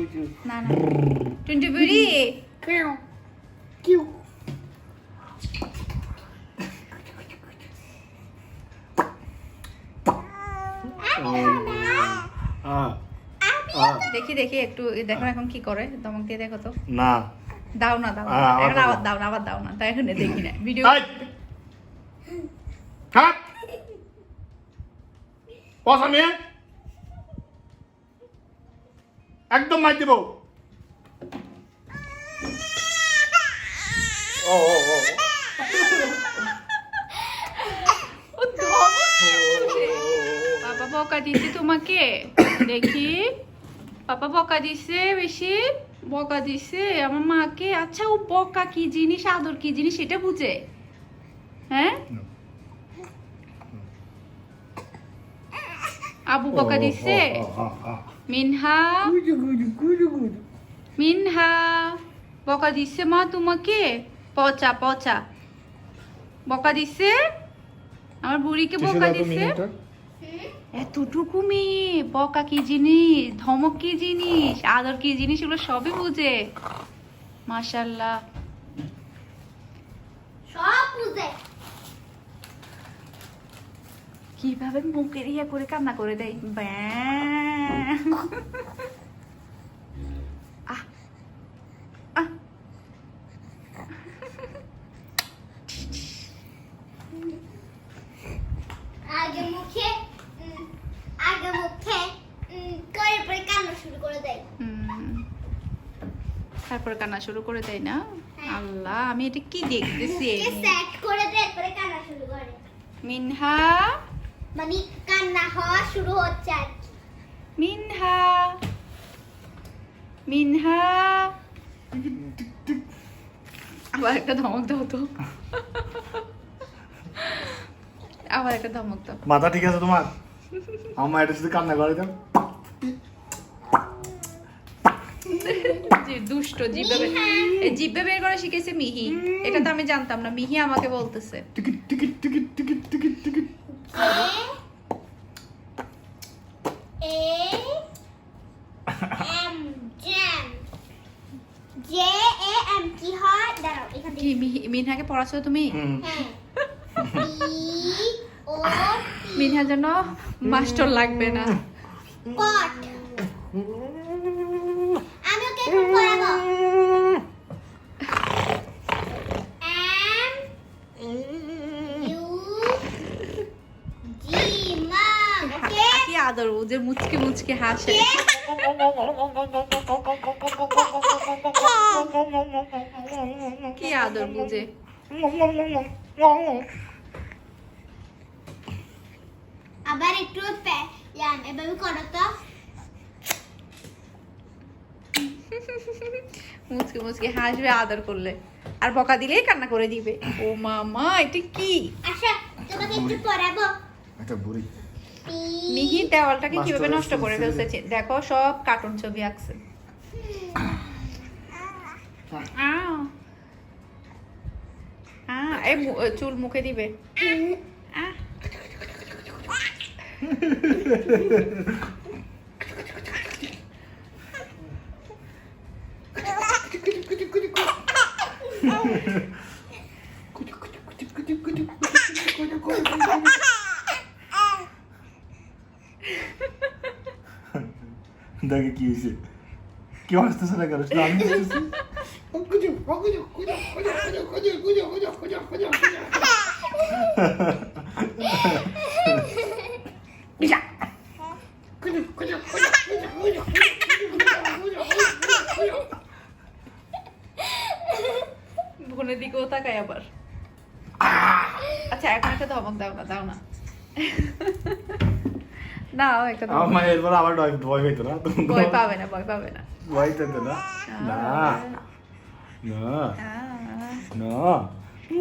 কুচু না না। টুনটু বুড়ি কিউ কিউ আ আ দেখি দেখি একটু দেখো এখন কি করে দমক দিয়ে দেখো তো। না। দাও না দাও না। আবার এখন দাও। আবার দাও না আবার দাও না। তাই এখন দেখি না। ভিডিও এই কাট একদম মার দিব। ও ও ও। ও ধমক দিচ্ছে। বাবা বকা দিচ্ছে তোমাকে? দেখি। পাপা বকা দিছে বেশি বকা দিছে। আমার মাকে আচ্ছা ও বকা কি জিনিস আদর কি জিনিস সেটা বুঝে। হ্যাঁ? আবু বকা দিছে? মিনহা মিনহা বকা দিছে মা তোমাকে পচা পচা বকা দিছে আমার বুড়িকে বকা দিছে এতটুকু মেয়ে বকা কি জিনিস ধমক কি জিনিস আদর কি জিনিস এগুলো সবই বুঝে। মাশাল্লাহ সব বুঝে। কীভাবে মুখের ইয়ে করে কান্না করে দেয়? ব্যাঁ। আহ, আহ। আগে মুখে আগে মুখে করে পরে কান্না শুরু করে দেয়। তারপর কান্না শুরু করে দেয় না আল্লাহ আমি এটা কি দেখতেছি সেট করে দেয় পরে কান্না শুরু করে মিনহা মানে কান্না হওয়া শুরু হচ্ছে আর। মিনহা মিনহা আবার একটা ধমক দাও তো। আবার একটা ধমক দাও। মাথা ঠিক আছে তোমার? আমার এটা শুধু কান্না করে দেন দুষ্ট জিভে এই জিভে বের করা শিখেছে মিহি। এটা তো আমি জানতাম না। মিহি আমাকে বলতেছে। Ticket ticket ticket ticket ticket ticket A M jam J A M কি হয় দাঁড়াও এখান থেকে মিহি মিনহাকে পড়াছো তুমি হ্যাঁ ও মিনহার জন্য মাস্টার লাগবে না পট আমি ওকে এখন পড়াবো কি আদর ও যে মুচকে মুচকে হাসে কি আদর বুঝে? আবার একটু এভাবে করো তো। মুচকে মুচকে হাসবে আদর করলে। আর বকা দিলেই কান্না করে দিবে। ও মামা এটা কি? আচ্ছা তোমাকে একটু পড়াবো একটা বুড়ি। মিহি দেওয়ালটাকে কীভাবে নষ্ট করে ফেলছে? দেখো সব কার্টুন ছবি আঁকছে। এই মু- চুল মুখে দিবে। আহ। দেখে কি হয়েছে কি হাসতেছে না কেন শুধু আমি হাসতেছি বোনের দিকেও তাকাই আবার আচ্ছা এখন একটা ধমক দাও না দাও না দাও একটা আমার ধমক মা এরপর আবার ভয় ভয় হইতো না। ভয় পাবে না ভয় পাবে না। ভয় পেতো না। না। না। না।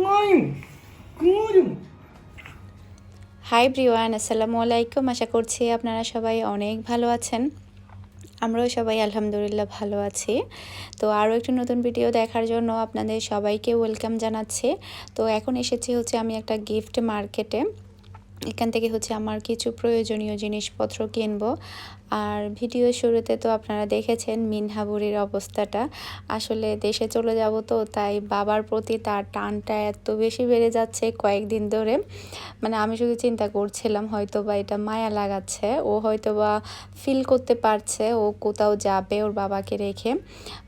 নাই কুরুম হাই ব্রিওয়ান আসসালামু আলাইকুম। আশা করছি আপনারা সবাই অনেক ভালো আছেন। আমরাও সবাই আলহামদুলিল্লাহ ভালো আছি। তো আরও একটি নতুন ভিডিও দেখার জন্য আপনাদের সবাইকে ওয়েলকাম জানাচ্ছি। তো এখন এসেছি হচ্ছে আমি একটা গিফট মার্কেটে এখান থেকে হচ্ছে আমার কিছু প্রয়োজনীয় জিনিসপত্র কিনবো। আর ভিডিও শুরুতে তো আপনারা দেখেছেন মিনহাবুরির অবস্থাটা। আসলে দেশে চলে যাব তো, তাই বাবার প্রতি তার টানটা এত বেশি বেড়ে যাচ্ছে কয়েকদিন ধরে। মানে আমি শুধু চিন্তা করছিলাম হয়তো বা এটা মায়া লাগাচ্ছে, ও হয়তো বা ফিল করতে পারছে, ও কোথাও যাবে ওর বাবাকে রেখে।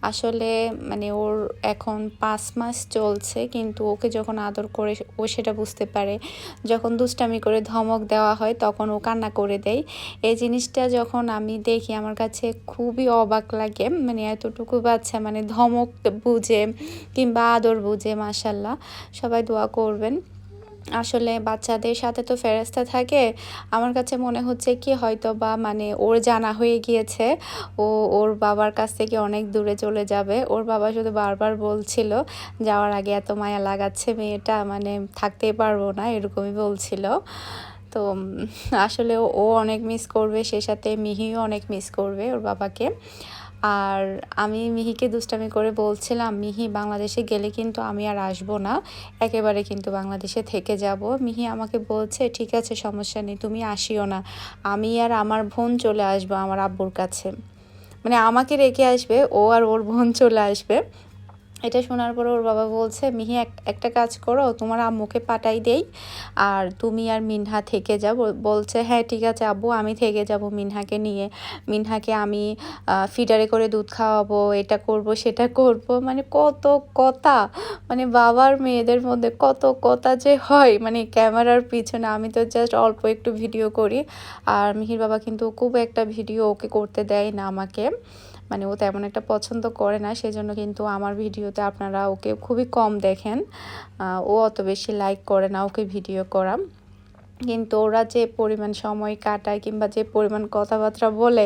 আসলে মানে ওর এখন পাঁচ মাস চলছে, কিন্তু ওকে যখন আদর করে ও সেটা বুঝতে পারে। যখন দুষ্টামি করে ধমক দেওয়া হয়, তখন ও কান্না করে দেয়। এই জিনিসটা যখন আমি দেখি, আমার কাছে খুবই অবাক লাগে। মানে এতটুকু বাচ্চা মানে ধমক বুঝে কিংবা আদর বুঝে মাসাল্লাহ সবাই দোয়া করবেন। আসলে বাচ্চাদের সাথে তো ফেরস্তা থাকে। আমার কাছে মনে হচ্ছে কি হয়তো বা মানে ওর জানা হয়ে গিয়েছে, ও ওর বাবার কাছ থেকে অনেক দূরে চলে যাবে। ওর বাবা শুধু বারবার বলছিল, যাওয়ার আগে এত মায়া লাগাচ্ছে মেয়েটা মানে থাকতেই পারব না, এরকমই বলছিল। তো আসলে ও- অনেক মিস করবে, সে সাথে মিহিও অনেক মিস করবে ওর বাবাকে। আর আমি মিহিকে দুষ্টামি করে বলছিলাম, মিহি, বাংলাদেশে গেলে কিন্তু আমি আর আসব না। একেবারে কিন্তু বাংলাদেশে থেকে যাব। মিহি আমাকে বলছে, ঠিক আছে, সমস্যা নেই, তুমি আসিও না। আমি আর আমার বোন চলে আসব আমার আব্বুর কাছে। মানে আমাকে রেখে আসবে, ও আর ওর বোন চলে আসবে। এটা শোনার পরে ওর বাবা বলছে, মিহি, এক, একটা কাজ করো, তোমার আম্মুকে পাঠাই দেই আর তুমি আর মিনহা থেকে যাও। বলছে হ্যাঁ ঠিক আছে আব্বু, আমি থেকে যাব মিনহাকে নিয়ে। মিনহাকে আমি ফিডারে করে দুধ খাওয়াবো, এটা করব, সেটা করব। মানে কত কথা মানে বাবার মেয়েদের মধ্যে কত কথা যে হয় মানে ক্যামেরার পিছনে। আমি তো জাস্ট অল্প একটু ভিডিও করি। আর মিহির বাবা কিন্তু খুব একটা ভিডিও ওকে করতে দেয় না আমাকে। মানে ও তেমন একটা পছন্দ করে না, সেজন্য কিন্তু আমার ভিডিওতে আপনারা ওকে খুবই কম দেখেন। ও অত বেশি লাইক করে না, ওকে ভিডিও করা কিন্তু ওরা যে পরিমাণ সময় কাটায় কিংবা যে পরিমাণ কথাবার্তা বলে,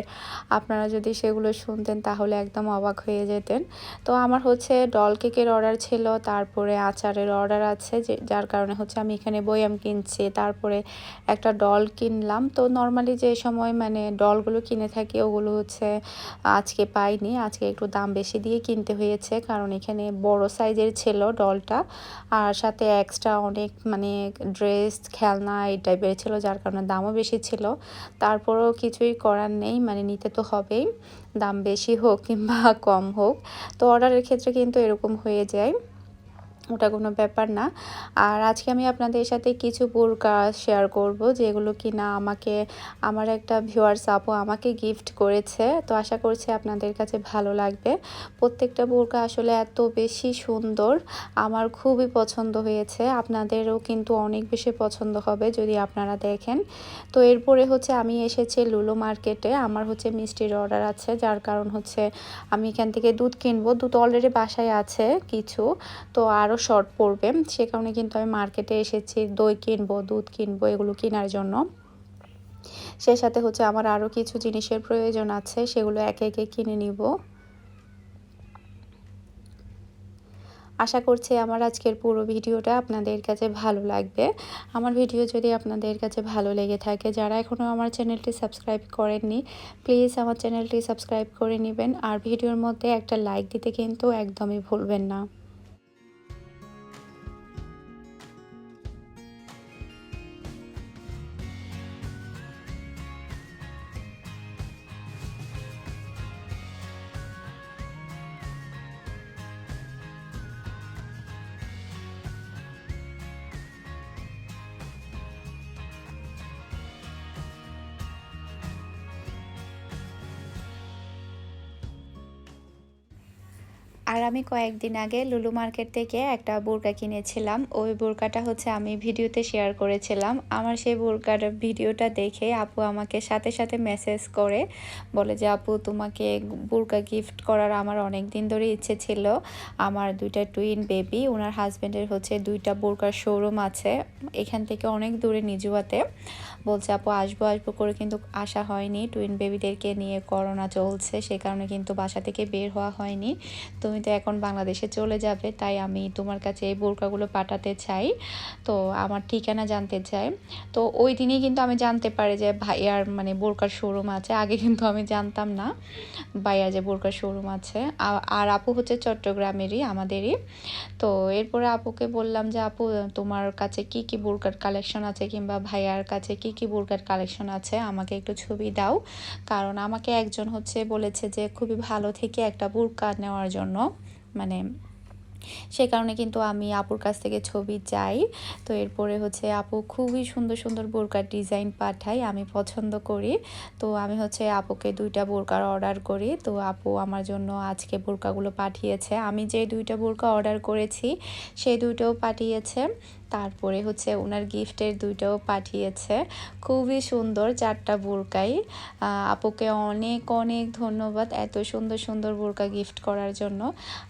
আপনারা যদি সেগুলো শুনতেন তাহলে একদম অবাক হয়ে যেতেন। তো আমার হচ্ছে ডল কেকের অর্ডার ছিল, তারপরে আচারের অর্ডার আছে, যে যার কারণে হচ্ছে আমি এখানে বয়াম কিনছি। তারপরে একটা ডল কিনলাম। তো নর্মালি যে সময় মানে ডলগুলো কিনে থাকি, ওগুলো হচ্ছে আজকে পাইনি। আজকে একটু দাম বেশি দিয়ে কিনতে হয়েছে, কারণ এখানে বড় সাইজের ছিল ডলটা। আর সাথে এক্সট্রা অনেক মানে ড্রেস খেলনা টাইপের ছিল, যার কারণে দামও বেশি ছিল। তারপরেও কিছুই করার নেই মানে নিতে তো হবেই, দাম বেশি হোক কিংবা কম হোক। তো অর্ডারের ক্ষেত্রে কিন্তু এরকম হয়ে যায়। ওটা কোনো ব্যাপার না। আর আজকে আমি আপনাদের সাথে কিছু বোরকা শেয়ার করব, যেগুলো কি না আমাকে, আমার একটা ভিউয়ার্স আপু আমাকে গিফট করেছে। তো আশা করছি আপনাদের কাছে ভালো লাগবে। প্রত্যেকটা বোরকা আসলে এত বেশি সুন্দর, আমার খুবই পছন্দ হয়েছে। আপনাদেরও কিন্তু অনেক বেশি পছন্দ হবে যদি আপনারা দেখেন। তো এরপরে হচ্ছে আমি এসেছি লুলো মার্কেটে আমার হচ্ছে মিষ্টির অর্ডার আছে, যার কারণ হচ্ছে আমি এখান থেকে দুধ কিনবো। দুধ অলরেডি বাসায় আছে কিছু। তো আরও শর্ট পড়বে। সে কারণে কিন্তু আমি মার্কেটে এসেছি, দই কিনবো, দুধ কিনবো, এগুলো কেনার জন্য। সে সাথে হচ্ছে আমার আরও কিছু জিনিসের প্রয়োজন আছে, সেগুলো একে একে কিনে নিব। আশা করছি আমার আজকের পুরো ভিডিওটা আপনাদের কাছে ভালো লাগবে। আমার ভিডিও যদি আপনাদের কাছে ভালো লেগে থাকে, যারা এখনও আমার চ্যানেলটি সাবস্ক্রাইব করেননি, প্লিজ আমার চ্যানেলটি সাবস্ক্রাইব করে নেবেন। আর ভিডিওর মধ্যে একটা লাইক দিতে কিন্তু একদমই ভুলবেন না। আমি কয়েকদিন আগে লুলু মার্কেট থেকে একটা বোরকা কিনেছিলাম। ওই বোরকাটা হচ্ছে আমি ভিডিওতে শেয়ার করেছিলাম। আমার সেই বোরকার ভিডিওটা দেখে আপু আমাকে সাথে সাথে মেসেজ করে, বলে যে, আপু, তোমাকে বোরকা গিফট করার আমার অনেক দিন ধরে ইচ্ছে ছিল। আমার দুইটা টুইন বেবি ওনার হাজব্যান্ডের হচ্ছে দুইটা বোরকার শোরুম আছে, এখান থেকে অনেক দূরে নিজুয়াতে। বলছে, আপু, আসব আসব করে কিন্তু আসা হয়নি। টুইন বেবিদেরকে নিয়ে করোনা চলছে, সে কারণে কিন্তু বাসা থেকে বের হওয়া হয়নি। তুমি তো এখন বাংলাদেশে চলে যাবে, তাই আমি তোমার কাছে এই বোরকাগুলো পাঠাতে চাই। তো আমার ঠিকানা জানতে চাই। তো ওই দিনই কিন্তু আমি জানতে পারি যে ভাইয়ার মানে বোরকার শোরুম আছে। আগে কিন্তু আমি জানতাম না ভাইয়ার যে বোরকার শোরুম আছে। আর আপু হচ্ছে চট্টগ্রামেরই, আমাদেরই। তো এরপরে আপুকে বললাম যে, আপু, তোমার কাছে কি কি বোরকার কালেকশন আছে কিংবা ভাইয়ার কাছে কি কি বোরকার কালেকশন আছে, আমাকে একটু ছবি দাও। কারণ আমাকে একজন হচ্ছে বলেছে যে, খুবই ভালো থেকে একটা বোরকা নেওয়ার জন্য। মানে সে কারণে কিন্তু আমি আপুর কাছ থেকে ছবি চাই। তো এরপরে হচ্ছে আপু খুবই সুন্দর সুন্দর বোরকার ডিজাইন পাঠাই আমি পছন্দ করি। তো আমি হচ্ছে আপুকে দুইটা বোরকার অর্ডার করি। তো আপু আমার জন্য আজকে বোরকাগুলো পাঠিয়েছে। আমি যে দুইটা বোরকা অর্ডার করেছি, সেই দুইটাও পাঠিয়েছে। তারপরে হচ্ছে ওনার গিফটের দুইটাও পাঠিয়েছে। খুবই সুন্দর চারটা বোরকাই। আপুকে অনেক অনেক ধন্যবাদ এত সুন্দর সুন্দর বোরকা গিফট করার জন্য।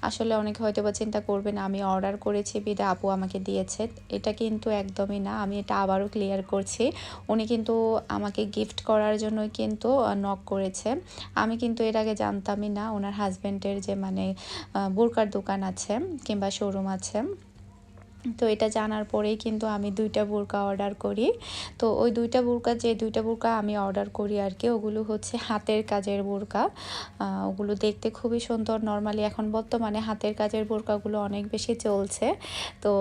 আসলে অনেকে হয়তো বা চিন্তা করবেন, আমি অর্ডার করেছি, বিদা আপু আমাকে দিয়েছে। এটা কিন্তু একদমই না, আমি এটা আবারও ক্লিয়ার করছি। উনি কিন্তু আমাকে গিফট করার জন্য কিন্তু নক করেছে। আমি কিন্তু এর আগে জানতামই না, ওনার হাজব্যান্ডের যে মানে বোরকার দোকান আছে কিংবা শোরুম আছে। তো এটা জানার পরেই কিন্তু আমি দুইটা বোরকা অর্ডার করি। তো ওই দুইটা বোরকা, যে দুইটা বোরকা আমি অর্ডার করি আর কি, ওগুলো হচ্ছে হাতের কাজের বোরকা। ওগুলো দেখতে খুবই সুন্দর। নর্মালি এখন বর্তমানে হাতের কাজের বোরকাগুলো অনেক বেশি চলছে। তো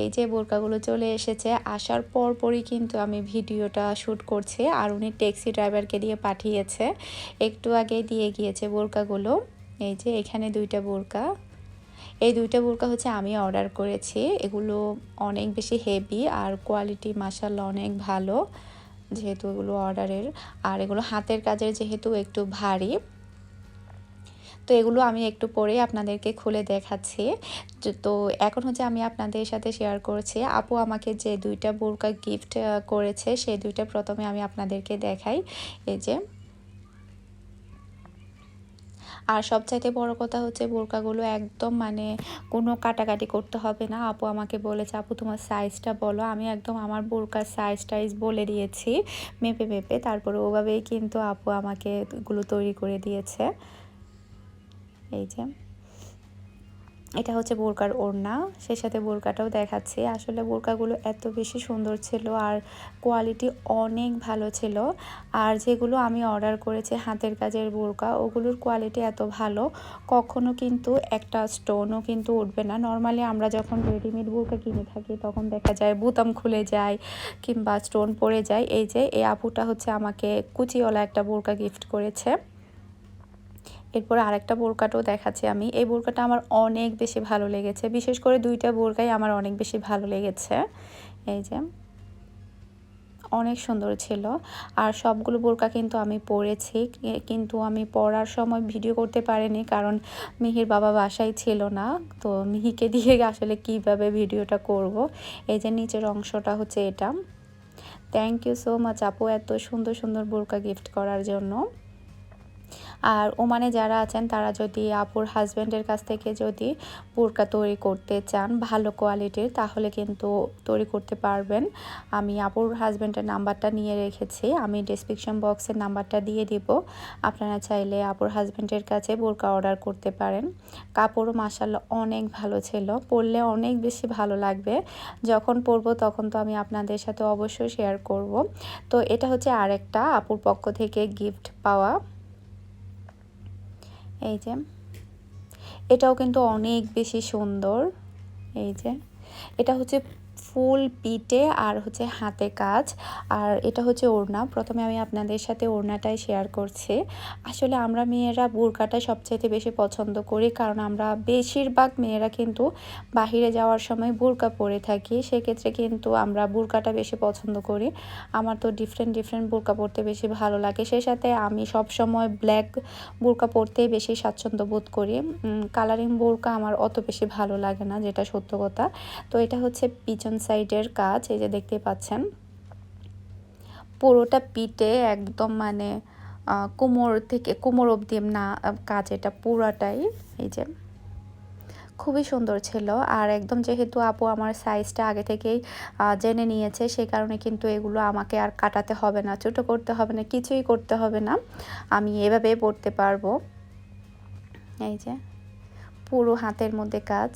এই যে বোরকাগুলো চলে এসেছে, আসার পর পরই কিন্তু আমি ভিডিওটা শ্যুট করছি আর উনি ট্যাক্সি ড্রাইভারকে দিয়ে পাঠিয়েছে। একটু আগেই দিয়ে গিয়েছে বোরকাগুলো। এই যে এখানে দুইটা বোরকা। এই দুইটা বোরকা হচ্ছে আমি অর্ডার করেছি। এগুলো অনেক বেশি হেভি আর কোয়ালিটি মাসাল্লাহ অনেক ভালো যেহেতু এগুলো অর্ডারের। আর এগুলো হাতের কাজের যেহেতু একটু ভারী। তো এগুলো আমি একটু পরে আপনাদেরকে খুলে দেখাচ্ছি। তো এখন হচ্ছে আমি আপনাদের সাথে শেয়ার করছি। আপু আমাকে যে দুইটা বোরকা গিফট করেছে সেই দুইটা প্রথমে আমি আপনাদেরকে দেখাই। এই যে আর সবচাইতে বড় কথা হচ্ছে বোরকাগুলো একদম মানে কোনো কাটাকাটি করতে হবে না। আপু আমাকে বলেছে, আপু, তোমার সাইজটা বলো। আমি একদম আমার বোরকার সাইজ টাইজ বলে দিয়েছি, মেপে মেপে। তারপরে ওভাবেই কিন্তু আপু আমাকে এগুলো তৈরি করে দিয়েছে। এই যে। এটা হচ্ছে বোরকার ওড়না। সেই সাথে বোরকাটাও দেখাচ্ছি। আসলে বোরকাগুলো এত বেশি সুন্দর ছিল আর কোয়ালিটি অনেক ভালো ছিল। আর যেগুলো আমি অর্ডার করেছি হাতের কাজের বোরকা, ওগুলোর কোয়ালিটি এত ভালো, কখনো কিন্তু একটা স্টোনও কিন্তু উঠবে না। নর্মালি আমরা যখন রেডিমেড বোরকা কিনে থাকি, তখন দেখা যায় বোতাম খুলে যায় কিংবা স্টোন পড়ে যায়। এই যে, এই আপুটা হচ্ছে আমাকে কুচিওয়ালা একটা বোরকা গিফট করেছে। এরপর আরেকটা বোরকাটাও দেখাচ্ছি আমি। এই বোরকাটা আমার অনেক বেশি ভালো লেগেছে। বিশেষ করে দুইটা বোরকাই আমার অনেক বেশি ভালো লেগেছে। এই যে, অনেক সুন্দর ছিল। আর সবগুলো বোরকা কিন্তু আমি পরেছি। কিন্তু আমি পরার সময় ভিডিও করতে পারিনি কারণ মিহির বাবা বাসায় ছিল না। তো মিহিকে দিয়ে আসলে কীভাবে ভিডিওটা করব? এই যে নিচের অংশটা হচ্ছে এটা। থ্যাংক ইউ সো মাচ আপু এত সুন্দর সুন্দর বোরকা গিফট করার জন্য। আর ওমানে যারা আছেন, তারা যদি আপুর হাজব্যান্ডের কাছ থেকে যদি বোরকা তৈরি করতে চান ভালো কোয়ালিটির, তাহলে কিন্তু তৈরি করতে পারবেন। আমি আপুর হাজব্যান্ডের নাম্বারটা নিয়ে রেখেছি। আমি ডিসক্রিপশন বক্সের নাম্বারটা দিয়ে দিব। আপনারা চাইলে আপুর হাজব্যান্ডের কাছে বোরকা অর্ডার করতে পারেন। কাপড়ও মাসাল্লাহ অনেক ভালো ছিল, পরলে অনেক বেশি ভালো লাগবে। যখন পরবো তখন তো আমি আপনাদের সাথে অবশ্যই শেয়ার করব। তো এটা হচ্ছে আরেকটা আপুর পক্ষ থেকে গিফট পাওয়া এই যে। এটাও কিন্তু অনেক বেশি সুন্দর। এই যে। এটা হচ্ছে ফুল পিটে আর হচ্ছে হাতে কাজ। আর এটা হচ্ছে ওড়না। প্রথমে আমি আপনাদের সাথে ওড়নাটাই শেয়ার করছি। আসলে আমরা মেয়েরা বোরকাটা সবচাইতে বেশি পছন্দ করি, কারণ আমরা বেশিরভাগ মেয়েরা কিন্তু বাহিরে যাওয়ার সময় বোরকা পরে থাকি। সেক্ষেত্রে কিন্তু আমরা বোরকাটা বেশি পছন্দ করি। আমার তো ডিফারেন্ট ডিফারেন্ট বোরকা পরতে বেশি ভালো লাগে। সেই সাথে আমি সব সময় ব্ল্যাক বোরকা পরতেই বেশি স্বাচ্ছন্দ্য বোধ করি। কালারিং বোরকা আমার অত বেশি ভালো লাগে না, যেটা সত্য কথা। তো এটা হচ্ছে পিছন সাইডের কাজ, এই যে দেখতে পাচ্ছেন। পুরোটা পিঠে একদম মানে কোমর থেকে, কোমর অবধি না কাজ এটা পুরাটাই, এই যে। খুবই সুন্দর ছিল। আর একদম যেহেতু আপু আমার সাইজটা আগে থেকেই জেনে নিয়েছে সেই কারণে কিন্তু এগুলো আমাকে আর কাটাতে হবে না, ছোটো করতে হবে না, কিছুই করতে হবে না, আমি এভাবে পড়তে পারব। এই যে, পুরো হাতের মধ্যে কাজ।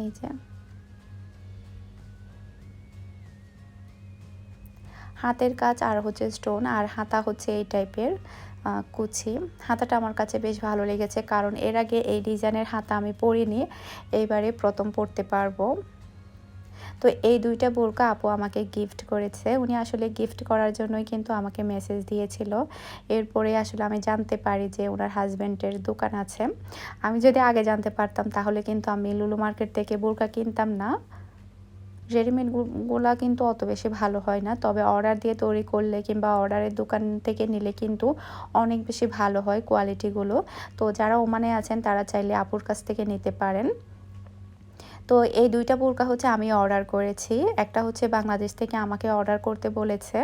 এই যে। হাতের কাজ আর হচ্ছে স্টোন আর হাতা হচ্ছে এই টাইপের কুচি। হাতাটা আমার কাছে বেশ ভালো লেগেছে, কারণ এর আগে এই ডিজাইনের হাতা আমি পরিনি, এইবারে প্রথম পরতে পারব। তো এই দুইটা বোরকা আপু আমাকে গিফট করেছে। উনি আসলে গিফট করার জন্যই কিন্তু আমাকে মেসেজ দিয়েছিল। এরপরে আসলে আমি জানতে পারি যে ওনার হাজব্যান্ডের দোকান আছে। আমি যদি আগে জানতে পারতাম তাহলে কিন্তু আমি লুলু মার্কেট থেকে বোরকা কিনতাম না। রেডিমেডগুলা কিন্তু অত বেশি ভালো হয় না। তবে অর্ডার দিয়ে তৈরি করলে কিংবা অর্ডারের দোকান থেকে নিলে কিন্তু অনেক বেশি ভালো হয় কোয়ালিটিগুলো তো যারা ওমানে আছেন তারা চাইলে আপুর কাছ থেকে নিতে পারেন। তো এই দুইটা বোরকা হচ্ছে আমি অর্ডার করেছি। একটা হচ্ছে বাংলাদেশ থেকে আমাকে অর্ডার করতে বলেছে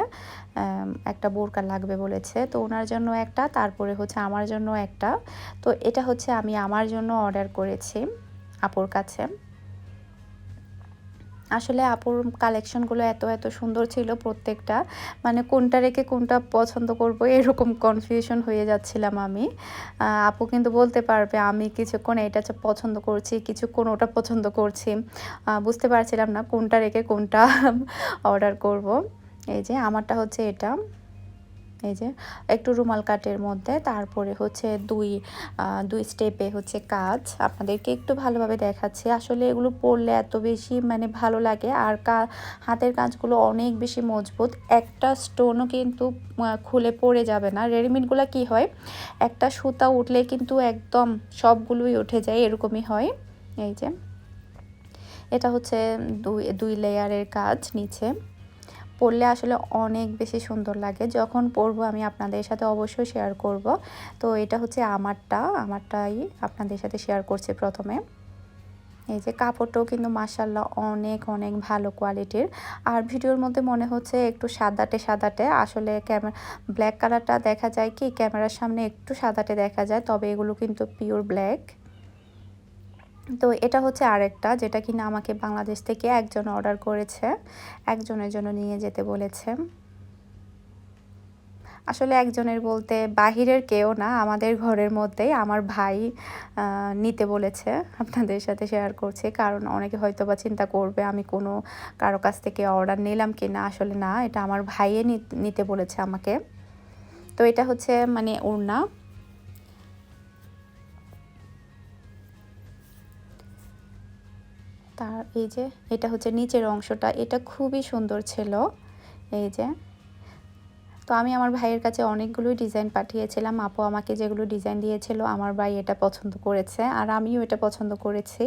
একটা বোরকা লাগবে বলেছে। তো ওনার জন্য একটা, তারপরে হচ্ছে আমার জন্য একটা। তো এটা হচ্ছে আমি আমার জন্য অর্ডার করেছি আপুর কাছে। আসলে আপুর কালেকশনগুলো এত এত সুন্দর ছিল প্রত্যেকটা। মানে কোনটা রেখে কোনটা পছন্দ করব এরকম কনফিউশন হয়ে যাচ্ছিলাম আমি। আপু কিন্তু বলতে পারবে, আমি কিছুক্ষণ এটা পছন্দ করছি, কিছুক্ষণ ওটা পছন্দ করছি। বুঝতে পারছিলাম না কোনটা রেখে কোনটা অর্ডার করব। এই যে, আমারটা হচ্ছে এটা। এই যে, একটু রুমাল কাটের মধ্যে, তারপরে হচ্ছে দুই দুই স্টেপে হচ্ছে কাজ। আপনাদেরকে একটু ভালোভাবে দেখাচ্ছি। আসলে এগুলো পরলে এত বেশি মানে ভালো লাগে, আর কা, হাতের কাজগুলো অনেক বেশি মজবুত। একটা স্টোনও কিন্তু খুলে পড়ে যাবে না। রেডিমেডগুলো কি হয়? একটা সুতা উঠলে কিন্তু একদম সবগুলোই উঠে যায়, এরকমই হয়। এই যে, এটা হচ্ছে দুই দুই লেয়ারের কাজ নিচে। পরলে আসলে অনেক বেশি সুন্দর লাগে। যখন পরবো আমি আপনাদের সাথে অবশ্যই শেয়ার করব। তো এটা হচ্ছে আমারটা, আমারটাই আপনাদের সাথে শেয়ার করছি প্রথমে। এই যে কাপড়টাও কিন্তু মাসাল্লাহ অনেক অনেক ভালো কোয়ালিটির আর ভিডিওর মধ্যে মনে হচ্ছে একটু সাদাটে সাদাটে। আসলে ক্যামেরা ব্ল্যাক কালারটা দেখা যায় কি ক্যামেরার সামনে একটু সাদাটে দেখা যায়, তবে এগুলো কিন্তু পিওর ব্ল্যাক তো এটা হচ্ছে আরেকটা যেটা কিনা আমাকে বাংলাদেশ থেকে একজন অর্ডার করেছে, একজনের জন্য নিয়ে যেতে বলেছে। আসলে একজনের বলতে বাহিরের কেউ না, আমাদের ঘরের মধ্যেই আমার ভাই নিতে বলেছে, আপনাদের সাথে শেয়ার করছে। কারণ অনেকে হয়তো বা চিন্তা করবে, আমি কোনো কারও কাছ থেকে অর্ডার নিলাম কি না আসলে না, এটা আমার ভাইয়ে নিতে বলেছে আমাকে। তো এটা হচ্ছে মানে ওড়না। তার এই যে, এটা হচ্ছে নিচের অংশটা, এটা খুবই সুন্দর ছিল। এই যে, তো আমি আমার ভাইয়ের কাছে অনেকগুলোই ডিজাইন পাঠিয়েছিলাম। আপু আমাকে যেগুলো ডিজাইন দিয়েছিল, আমার ভাই এটা পছন্দ করেছে আর আমিও এটা পছন্দ করেছি।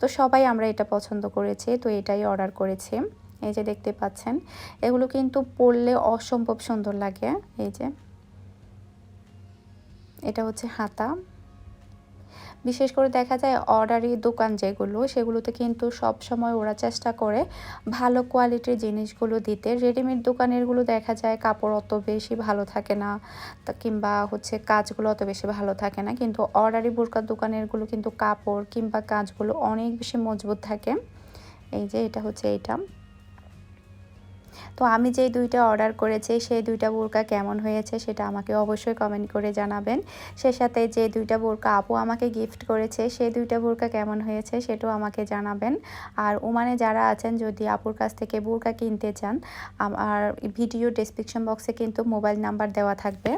তো সবাই আমরা এটা পছন্দ করেছি, তো এটাই অর্ডার করেছি। এই যে দেখতে পাচ্ছেন, এগুলো কিন্তু পরলে অসম্ভব সুন্দর লাগে। এই যে, এটা হচ্ছে হাতা। বিশেষ করে দেখা যায় অর্ডারি দোকান যেগুলো, সেগুলোতে কিন্তু সব সময় ওরা চেষ্টা করে ভালো কোয়ালিটির জিনিসগুলো দিতে। রেডিমেড দোকানেরগুলো দেখা যায় কাপড় অত বেশি ভালো থাকে না কিংবা হচ্ছে কাজগুলো অত বেশি ভালো থাকে না, কিন্তু অর্ডারি বোরকার দোকানেরগুলো কিন্তু কাপড় কিংবা কাজগুলো অনেক বেশি মজবুত থাকে। এই যে এটা হচ্ছে এইটা। তো আমি যেই দুইটা অর্ডার করেছি, সেই দুইটা বোরকা কেমন হয়েছে সেটা আমাকে অবশ্যই কমেন্ট করে জানাবেন। সে সাথে যে দুইটা বোরকা আপু আমাকে গিফট করেছে, সেই দুইটা বোরকা কেমন হয়েছে সেটাও আমাকে জানাবেন। আর ওমানে যারা আছেন, যদি আপুর কাছ থেকে বোরকা কিনতে চান আর ভিডিও ডেসক্রিপশন বক্সে কিন্তু মোবাইল নাম্বার দেওয়া থাকবে।